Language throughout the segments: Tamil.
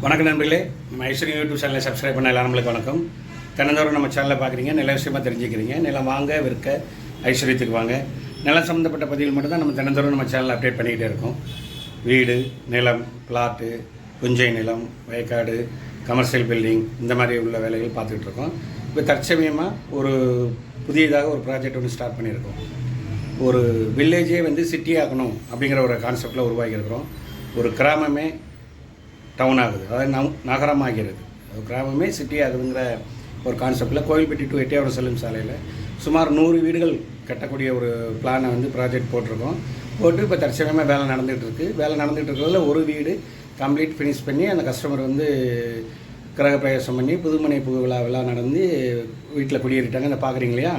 வணக்கம் நண்பர்களே. நம்ம யூடியூப் சேனலை சப்ஸ்கிரைப் பண்ண எல்லாரும் நம்மளுக்கு வணக்கம். தினந்தோறும் நம்ம சேனலை பார்க்குறீங்க. நல்ல விஷயமா தெரிஞ்சுக்கிறீங்க. நிலம் வாங்க விற்க ஐஸ்வர்யத்துக்கு வாங்க. நிலம் சம்மந்தப்பட்ட பதிவுகள் மட்டும் தான் நம்ம தினந்தோறும் நம்ம சேனலில் அப்டேட் பண்ணிக்கிட்டே இருக்கோம். வீடு நிலம் பிளாட்டு புஞ்சை நிலம் வயக்காடு கமர்ஷியல் பில்டிங் இந்த மாதிரி உள்ள வேலைகள் பார்த்துக்கிட்டு இருக்கோம். இப்போ தற்சமயமாக ஒரு புதியதாக ஒரு ப்ராஜெக்ட் ஒன்று ஸ்டார்ட் பண்ணியிருக்கோம். ஒரு வில்லேஜே வந்து சிட்டி ஆக்கணும் அப்படிங்கிற ஒரு கான்செப்டில் உருவாக்கியிருக்கிறோம். ஒரு கிராமமே டவுன் ஆகுது. அதாவது நம் நகரமாகிறது. அது கிராமமே சிட்டி ஆகுதுங்கிற ஒரு கான்செப்டில் கோயில்பட்டி டு எட்டியாவரம் செல்லும் சாலையில் சுமார் நூறு வீடுகள் கட்டக்கூடிய ஒரு பிளானை வந்து ப்ராஜெக்ட் போட்டிருக்கோம். போட்டு இப்போ தற்சமயமாக வேலை நடந்துகிட்டு இருக்குது வேலை நடந்துகிட்டு இருக்கிறதுல ஒரு வீடு கம்ப்ளீட் ஃபினிஷ் பண்ணி அந்த கஸ்டமர் வந்து கிரகப்பிரவேசம் பண்ணி புதுமனை புது விழாவெல்லாம் நடந்து வீட்டில் குடியேறிட்டாங்க. இந்த பார்க்குறீங்க இல்லையா?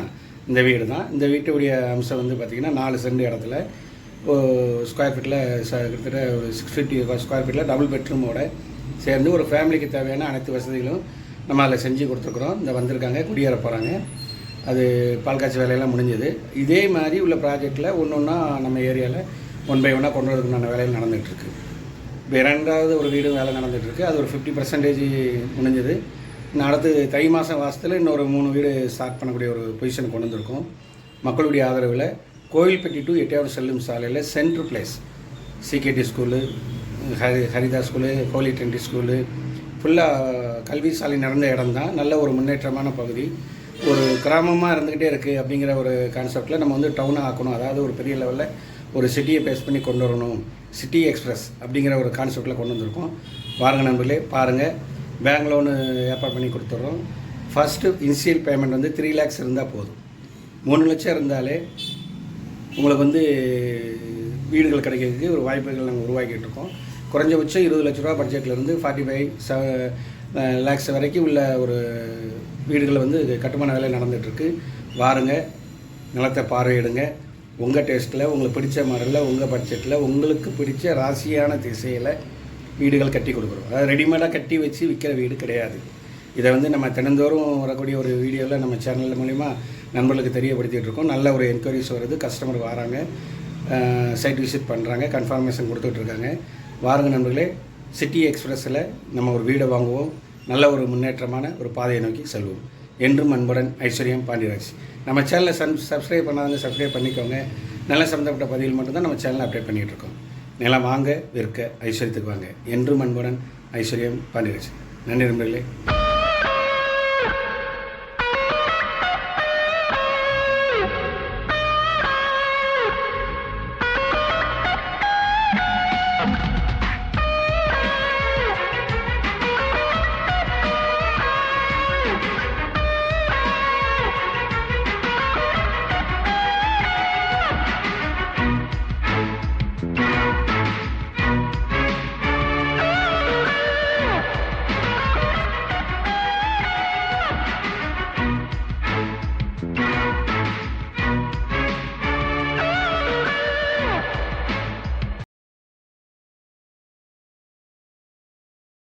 இந்த வீடு தான் இந்த வீட்டுடைய அம்சம் வந்து பார்த்திங்கன்னா நாலு சென்ட் இடத்துல ஸ்கொயர் ஃபீட்டில் ச கிட்டத்தட்ட ஒரு சிக்ஸ் ஃபிஃப்டி ஸ்கொயர் ஃபீட்டில் டபுள் பெட்ரூமோட சேர்ந்து ஒரு ஃபேமிலிக்கு தேவையான அனைத்து வசதிகளும் நம்ம அதில் செஞ்சு கொடுத்துருக்குறோம். இந்த வந்திருக்காங்க குடியேற போகிறாங்க அது பால் காய்ச்சி வேலையெல்லாம் முடிஞ்சது. இதே மாதிரி உள்ள ப்ராஜெக்டில் ஒன்று ஒன்றா நம்ம ஏரியாவில் ஒன் பை ஒன்னாக கொண்டு வரதுக்குண்டான வேலைகள் நடந்துகிட்ருக்கு இப்போ இரண்டாவது ஒரு வீடு வேலை நடந்துகிட்ருக்கு அது ஒரு ஃபிஃப்டி பர்சன்டேஜ் முடிஞ்சது. இன்னும் அடுத்து தை மாதம் வாசத்தில் இன்னொரு மூணு வீடு ஸ்டார்ட் பண்ணக்கூடிய ஒரு பொசிஷன் கொண்டு வந்திருக்கோம். மக்களுடைய ஆதரவில் கோயில்பட்டி டு எட்டியாவது செல்லும் சாலையில் central place CKD school Hari Haritha school holy trinity school ஃபுல்லாக கல்வி சாலை நடந்த இடம் தான் நல்ல ஒரு முன்னேற்றமான பகுதி. ஒரு கிராமமாக இருந்துக்கிட்டே இருக்குது அப்படிங்கிற ஒரு கான்செப்டில் நம்ம வந்து டவுனாக ஆக்கணும். அதாவது ஒரு பெரிய லெவலில் ஒரு சிட்டியை பேஸ் பண்ணி கொண்டு வரணும். சிட்டி எக்ஸ்பிரஸ் அப்படிங்கிற ஒரு கான்செப்டில் கொண்டு வந்திருக்கோம். பாருங்க நண்பர்களே பாருங்கள் பேங்க் லோனு ஏற்பாடு பண்ணி கொடுத்துட்றோம். ஃபஸ்ட்டு இனிஷியல் பேமெண்ட் வந்து த்ரீ லேக்ஸ் இருந்தால் போதும். மூணு லட்சம் இருந்தாலே உங்களுக்கு வந்து வீடுகள் கிடைக்கிறதுக்கு ஒரு வாய்ப்புகள் நாங்கள் உருவாக்கிட்டு இருக்கோம் குறைஞ்சபட்சம் இருபது லட்ச ரூபா பட்ஜெட்லேருந்து ஃபார்ட்டி ஃபைவ் செ லேக்ஸ் வரைக்கும் உள்ள ஒரு வீடுகள் வந்து கட்டுமான வேலை நடந்துகிட்ருக்கு வாருங்க நிலத்தை பார்வையிடுங்க. உங்கள் டேஸ்ட்டில் உங்களுக்கு பிடிச்ச மாடலில் உங்கள் பட்ஜெட்டில் உங்களுக்கு பிடிச்ச ராசியான திசையில் வீடுகள் கட்டி கொடுக்குறோம். அதாவது ரெடிமேடாக கட்டி வச்சு விற்கிற வீடு கிடையாது. இதை வந்து நம்ம தினந்தோறும் வரக்கூடிய ஒரு வீடியோவில் நம்ம சேனல் மூலிமா நண்பர்களுக்கு தெரியப்படுத்திகிட்டு இருக்கோம். நல்ல ஒரு என்கொயரிஸ் வருது. கஸ்டமர் வராங்க. சைட் விசிட் பண்ணுறாங்க கன்ஃபர்மேஷன் கொடுத்துட்ருக்காங்க வாருங்க நண்பர்களே. சிட்டி எக்ஸ்பிரஸில் நம்ம ஒரு வீடை வாங்குவோம். நல்ல ஒரு முன்னேற்றமான ஒரு பாதையை நோக்கி செல்வோம். என்றும் அன்புடன் ஐஸ்வர்யம் பாண்டியராஜ். நம்ம சேனலை சன் சப்ஸ்கிரைப் பண்ணாதவங்க சப்ஸ்கிரைப் பண்ணிக்கோங்க. நல்ல சம்மந்தப்பட்ட பதிவில் மட்டும்தான் நம்ம சேனலை அப்டேட் பண்ணிகிட்டு இருக்கோம். நிலம் வாங்க விற்க ஐஸ்வர்யத்துக்கு வாங்க. என்றும் அன்புடன் ஐஸ்வர்யம் பாண்டியராஜ். நன்றி நண்பர்களே.